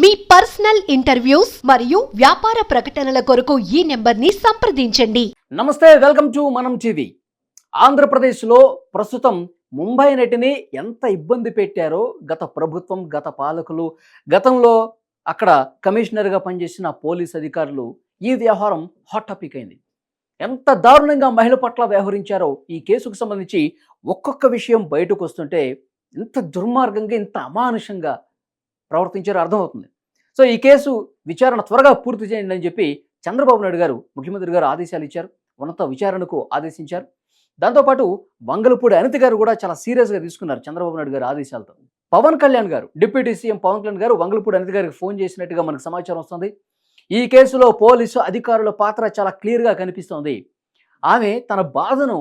మీ personal interviews మరియు వ్యాపార ప్రకటనల కొరకు ఈ నెంబర్ని సంప్రదించండి. నమస్తే వెల్కమ్ టు మనం టీవీ. ఆంధ్రప్రదేశ్లో ప్రస్తుతం ముంబై నటిని ఎంత ఇబ్బంది పెట్టారో గత ప్రభుత్వం గత పాలకులు గతంలో అక్కడ కమిషనర్గా పనిచేసిన పోలీస్ అధికారులు ఈ వ్యవహారం హాట్ టాపిక్ అయింది. ఎంత దారుణంగా మహిళ పట్ల వ్యవహరించారో ఈ కేసుకు సంబంధించి ఒక్కొక్క విషయం బయటకు వస్తుంటే ఇంత దుర్మార్గంగా ఇంత అమానుషంగా ప్రవర్తించారో అర్థమవుతుంది. సో ఈ కేసు విచారణ త్వరగా పూర్తి చేయండి అని చెప్పి చంద్రబాబు నాయుడు గారు ముఖ్యమంత్రి గారు ఆదేశాలు ఇచ్చారు. ఉన్నత విచారణకు ఆదేశించారు. దాంతోపాటు వంగలపూడి అనిత గారు కూడా చాలా సీరియస్గా తీసుకున్నారు చంద్రబాబు నాయుడు గారు ఆదేశాలతో. పవన్ కళ్యాణ్ గారు డిప్యూటీ సీఎం పవన్ కళ్యాణ్ గారు వంగలపూడి అనిత గారికి ఫోన్ చేసినట్టుగా మనకు సమాచారం వస్తుంది. ఈ కేసులో పోలీసు అధికారుల పాత్ర చాలా క్లియర్గా కనిపిస్తోంది. ఆమె తన బాధను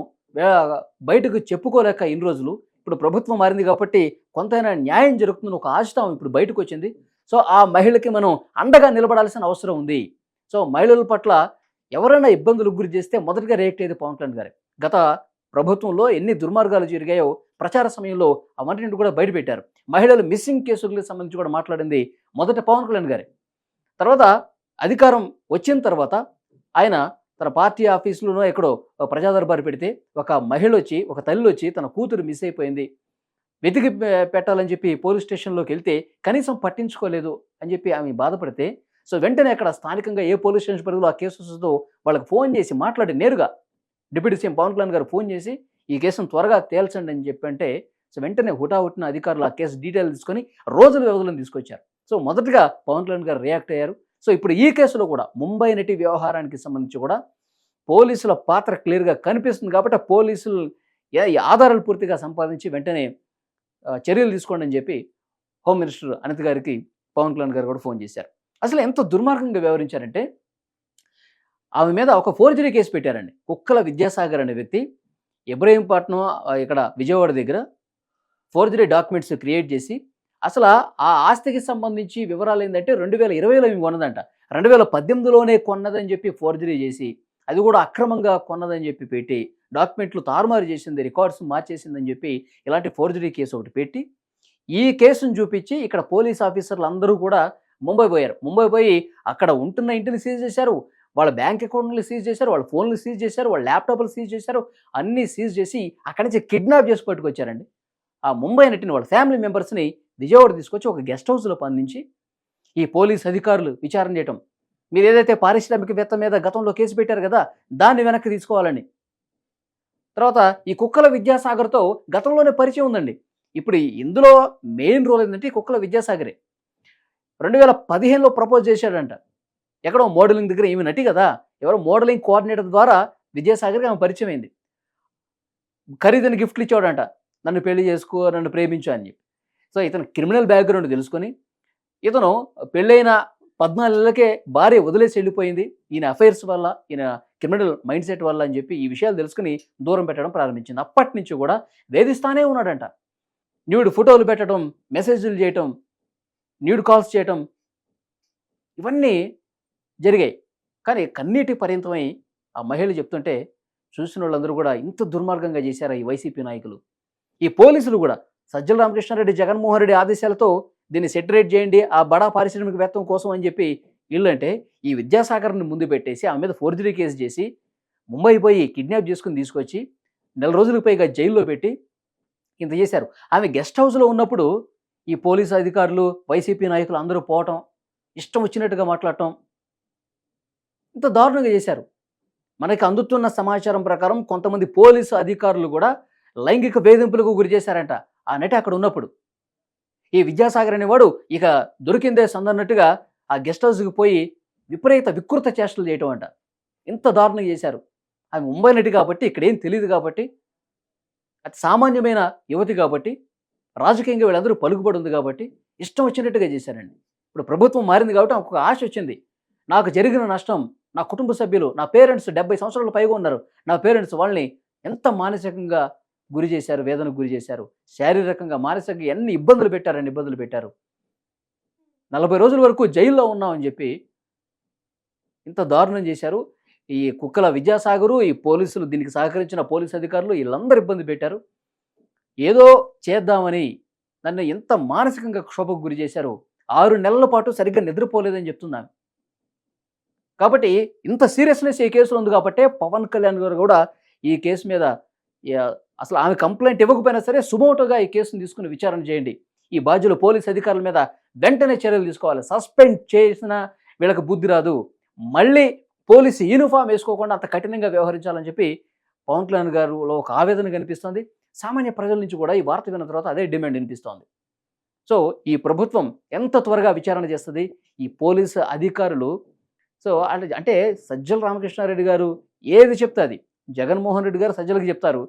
బయటకు చెప్పుకోలేక ఇన్ని రోజులు ఇప్పుడు ప్రభుత్వం మారింది కాబట్టి కొంతైనా న్యాయం జరుగుతుందని ఒక ఆశతో ఇప్పుడు బయటకు వచ్చింది సో ఆ మహిళకి మనం అండగా నిలబడాల్సిన అవసరం ఉంది. సో మహిళల పట్ల ఎవరైనా ఇబ్బందులకు గురి చేస్తే మొదటగా రియాక్ట్ అయ్యేది పవన్ కళ్యాణ్ గారు. గత ప్రభుత్వంలో ఎన్ని దుర్మార్గాలు జరిగాయో ప్రచార సమయంలో అవన్నీ కూడా బయటపెట్టారు. మహిళలు మిస్సింగ్ కేసులకు సంబంధించి కూడా మాట్లాడింది మొదట పవన్ కళ్యాణ్ గారే. తర్వాత అధికారం వచ్చిన తర్వాత ఆయన తన పార్టీ ఆఫీసులోనో ఎక్కడో ప్రజాదర్బారు పెడితే ఒక మహిళ వచ్చి ఒక తల్లి వచ్చి తన కూతురు మిస్ అయిపోయింది. వెతికి పెట్టాలని చెప్పి పోలీస్ స్టేషన్లోకి వెళ్తే కనీసం పట్టించుకోలేదు అని చెప్పి ఆమె బాధపడితే సో వెంటనే అక్కడ స్థానికంగా ఏ పోలీస్ స్టేషన్ పరిధిలో ఆ కేసు వస్తుందో వాళ్ళకి ఫోన్ చేసి మాట్లాడి నేరుగా డిప్యూటీ సీఎం పవన్ కళ్యాణ్ గారు ఫోన్ చేసి ఈ కేసును త్వరగా తేల్చండి అని చెప్పంటే సో వెంటనే హుటాహుటిన అధికారులు ఆ కేసు డీటెయిల్ తీసుకొని రోజుల వ్యవధిలో తీసుకొచ్చారు. సో మొదటగా పవన్ కళ్యాణ్ గారు రియాక్ట్ అయ్యారు. సో ఇప్పుడు ఈ కేసులో కూడా ముంబై నటి వ్యవహారానికి సంబంధించి కూడా పోలీసుల పాత్ర క్లియర్గా కనిపిస్తుంది కాబట్టి పోలీసులు ఆధారాలు పూర్తిగా సంపాదించి వెంటనే చర్యలు తీసుకోండి అని చెప్పి హోమ్ మినిస్టర్ అనిత గారికి పవన్ కళ్యాణ్ గారు కూడా ఫోన్ చేశారు. అసలు ఎంత దుర్మార్గంగా వ్యవహరించారంటే ఆమె మీద ఒక ఫోర్జరీ కేసు పెట్టారండి. కుక్కల విద్యాసాగర్ అనే వ్యక్తి ఇబ్రహీంపట్నం ఇక్కడ విజయవాడ దగ్గర ఫోర్జరీ డాక్యుమెంట్స్ క్రియేట్ చేసి అసలు ఆ ఆస్తికి సంబంధించి వివరాలు ఏంటంటే రెండు వేల ఇరవైలో మేము కొన్నదంట. రెండు వేల పద్దెనిమిదిలోనే కొన్నదని చెప్పి ఫోర్జరీ చేసి అది కూడా అక్రమంగా కొన్నదని చెప్పి పెట్టి డాక్యుమెంట్లు తారుమారు చేసింది రికార్డ్స్ మార్చేసిందని చెప్పి ఇలాంటి ఫోర్జరీ కేసు ఒకటి పెట్టి ఈ కేసును చూపించి ఇక్కడ పోలీస్ ఆఫీసర్లు అందరూ కూడా ముంబై పోయారు. ముంబై పోయి అక్కడ ఉంటున్న ఇంటిని సీజ్ చేశారు వాళ్ళ బ్యాంక్ అకౌంట్లు సీజ్ చేశారు వాళ్ళ ఫోన్లు సీజ్ చేశారు వాళ్ళ ల్యాప్టాప్లు సీజ్ చేశారు అన్నీ సీజ్ చేసి అక్కడి నుంచి కిడ్నాప్ చేసి పట్టుకొచ్చారండి. ఆ ముంబై నటిని వాళ్ళ ఫ్యామిలీ మెంబర్స్ని విజయవాడ తీసుకొచ్చి ఒక గెస్ట్ హౌస్లో పండించి ఈ పోలీస్ అధికారులు విచారణ చేయటం. మీరు ఏదైతే పారిశ్రామికవేత్త మీద గతంలో కేసు పెట్టారు కదా దాన్ని వెనక్కి తీసుకోవాలని. తర్వాత ఈ కుక్కల విద్యాసాగర్తో గతంలోనే పరిచయం ఉందండి. ఇప్పుడు ఇందులో మెయిన్ రోల్ ఏంటంటే ఈ కుక్కల విద్యాసాగరే. రెండు వేల పదిహేనులో ప్రపోజ్ చేశాడంట. ఎక్కడో మోడలింగ్ దగ్గర ఏమి నటి కదా ఎవరో మోడలింగ్ కోఆర్డినేటర్ ద్వారా విద్యాసాగర్కి ఆమె పరిచయం అయింది ఖరీదైన గిఫ్ట్లు ఇచ్చాడంట నన్ను పెళ్ళి చేసుకో నన్ను ప్రేమించు అని చెప్పి. సో ఇతను క్రిమినల్ బ్యాక్గ్రౌండ్ తెలుసుకొని ఇతను పెళ్ళైన పద్నాలుగేళ్ళకే భార్య వదిలేసి వెళ్ళిపోయింది. ఈయన అఫైర్స్ వల్ల ఈయన క్రిమినల్ మైండ్ సెట్ వల్ల అని చెప్పి ఈ విషయాలు తెలుసుకుని దూరం పెట్టడం ప్రారంభించింది. అప్పటి నుంచి కూడా వేధిస్తానే ఉన్నాడంట. న్యూడ్ ఫోటోలు పెట్టడం మెసేజ్లు చేయటం న్యూడ్ కాల్స్ చేయటం ఇవన్నీ జరిగాయి. కానీ కన్నీటి పర్యంతమై ఆ మహిళ చెప్తుంటే చూసిన వాళ్ళందరూ కూడా ఇంత దుర్మార్గంగా చేశారా ఈ వైసీపీ నాయకులు? ఈ పోలీసులు కూడా సజ్జల రామకృష్ణారెడ్డి జగన్మోహన్ రెడ్డి ఆదేశాలతో దీన్ని సెటరేట్ చేయండి ఆ బడా పారిశ్రామికవేత్తం కోసం అని చెప్పి వీళ్ళు అంటే ఈ విద్యాసాగర్ని ముందు పెట్టేసి ఆమె మీద ఫోర్జరీ కేసు చేసి ముంబై పోయి కిడ్నాప్ చేసుకుని తీసుకొచ్చి నెల రోజులకు పైగా జైల్లో పెట్టి ఇంత చేశారు. ఆమె గెస్ట్ హౌస్లో ఉన్నప్పుడు ఈ పోలీసు అధికారులు వైసీపీ నాయకులు అందరూ పోవటం ఇష్టం వచ్చినట్టుగా మాట్లాడటం ఇంత దారుణంగా చేశారు. మనకి అందుతున్న సమాచారం ప్రకారం కొంతమంది పోలీసు అధికారులు కూడా లైంగిక వేధింపులకు గురి చేశారంట. ఆ నటి అక్కడ ఉన్నప్పుడు. ఈ విద్యాసాగర్ అనేవాడు ఇక దొరికిందే సందన్నట్టుగా ఆ గెస్ట్ హౌస్కి పోయి విపరీత వికృత చేష్టలు చేయటం అంట. ఇంత దారుణంగా చేశారు. ఆమె ముంబై నటి కాబట్టి ఇక్కడ ఏం తెలియదు కాబట్టి అతి సామాన్యమైన యువతి కాబట్టి రాజకీయంగా వీళ్ళందరూ పలుకుబడి ఉంది కాబట్టి ఇష్టం వచ్చినట్టుగా చేశారండి. ఇప్పుడు ప్రభుత్వం మారింది కాబట్టి ఒక ఆశ వచ్చింది. నాకు జరిగిన నష్టం నా కుటుంబ సభ్యులు నా పేరెంట్స్ డెబ్బై సంవత్సరాలు పైగా ఉన్నారు. నా పేరెంట్స్ వాళ్ళని ఎంత మానసికంగా గురి చేశారు వేదనకు గురి చేశారు. శారీరకంగా మానసికంగా ఎన్ని ఇబ్బందులు పెట్టారని ఇబ్బందులు పెట్టారు. నలభై రోజుల వరకు జైల్లో ఉన్నామని చెప్పి ఇంత దారుణం చేశారు. ఈ కుక్కల విద్యాసాగరు ఈ పోలీసులు దీనికి సహకరించిన పోలీసు అధికారులు వీళ్ళందరూ ఇబ్బంది పెట్టారు. ఏదో చేద్దామని నన్ను ఎంత మానసికంగా క్షోభకు గురి చేశారు. ఆరు నెలల పాటు సరిగ్గా నిద్రపోలేదని చెప్తున్నాను. కాబట్టి ఇంత సీరియస్నెస్ ఈ కేసులో ఉంది కాబట్టి పవన్ కళ్యాణ్ గారు కూడా ఈ కేసు మీద అసలు ఆమె కంప్లైంట్ ఇవ్వకపోయినా సరే సుమోటోగా ఈ కేసును తీసుకుని విచారణ చేయండి. ఈ బాధ్యులు పోలీస్ అధికారుల మీద వెంటనే చర్యలు తీసుకోవాలి. సస్పెండ్ చేసిన వీళ్ళకి బుద్ధి రాదు. మళ్ళీ పోలీసు యూనిఫామ్ వేసుకోకుండా అంత కఠినంగా వ్యవహరించాలని చెప్పి పవన్ కళ్యాణ్ గారులో ఒక ఆవేదన కనిపిస్తోంది. సామాన్య ప్రజల నుంచి కూడా ఈ వార్త విన్న తర్వాత అదే డిమాండ్ వినిపిస్తోంది. సో ఈ ప్రభుత్వం ఎంత త్వరగా విచారణ చేస్తుంది? ఈ పోలీసు అధికారులు సో అంటే అంటే సజ్జల రామకృష్ణారెడ్డి గారు ఏది చెప్తే అది? జగన్మోహన్ రెడ్డి గారు సజ్జలకు చెప్తారు.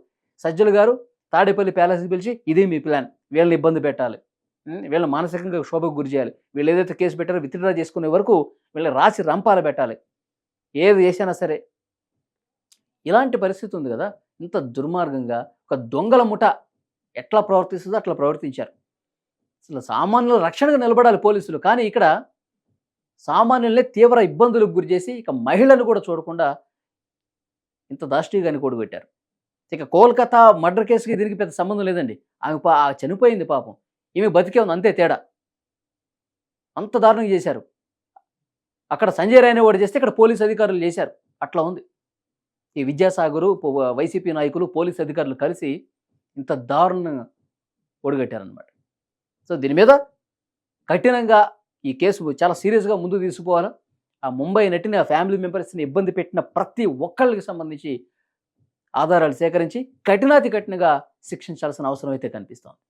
సజ్జలు గారు తాడేపల్లి ప్యాలెస్కి పిలిచి ఇదే మీ ప్లాన్. వీళ్ళని ఇబ్బంది పెట్టాలి. ఉం, వీళ్ళని మానసికంగా శోభకు గురి చేయాలి. వీళ్ళు ఏదైతే కేసు పెట్టారో విత్డ్రా చేసుకునే వరకు వీళ్ళని రాసి రంపాలు పెట్టాలి. ఏది చేసినా సరే. ఇలాంటి పరిస్థితి ఉంది కదా. ఇంత దుర్మార్గంగా ఒక దొంగల ముఠ ఎట్లా ప్రవర్తిస్తుందో అట్లా ప్రవర్తించారు. అసలు సామాన్యుల రక్షణగా నిలబడాలి పోలీసులు. కానీ ఇక్కడ సామాన్యుల్ని తీవ్ర ఇబ్బందులకు గురి చేసి ఇక మహిళను కూడా చూడకుండా ఇంత దాష్టీగాని కూడబెట్టారు. ఇక కోల్కతా మర్డర్ కేసుకి దీనికి పెద్ద సంబంధం లేదండి. ఆమె పా చనిపోయింది పాపం. ఈమె బతికే ఉంది అంతే తేడా. అంత దారుణంగా చేశారు. అక్కడ సంజయ్ రాయ్ వాడు చేస్తే ఇక్కడ పోలీస్ అధికారులు చేశారు. అట్లా ఉంది. ఈ విద్యాసాగరు వైసీపీ నాయకులు పోలీస్ అధికారులు కలిసి ఇంత దారుణంగా ఒడిగట్టారనమాట సో దీని మీద కఠినంగా ఈ కేసు చాలా సీరియస్గా ముందు తీసుకుపోవాలి. ఆ ముంబై నటిని ఆ ఫ్యామిలీ మెంబర్స్ని ఇబ్బంది పెట్టిన ప్రతి ఒక్కళ్ళకి సంబంధించి ఆధారాలు సేకరించి కఠినాతి కఠినగా శిక్షించాల్సిన అవసరం అయితే కనిపిస్తోంది.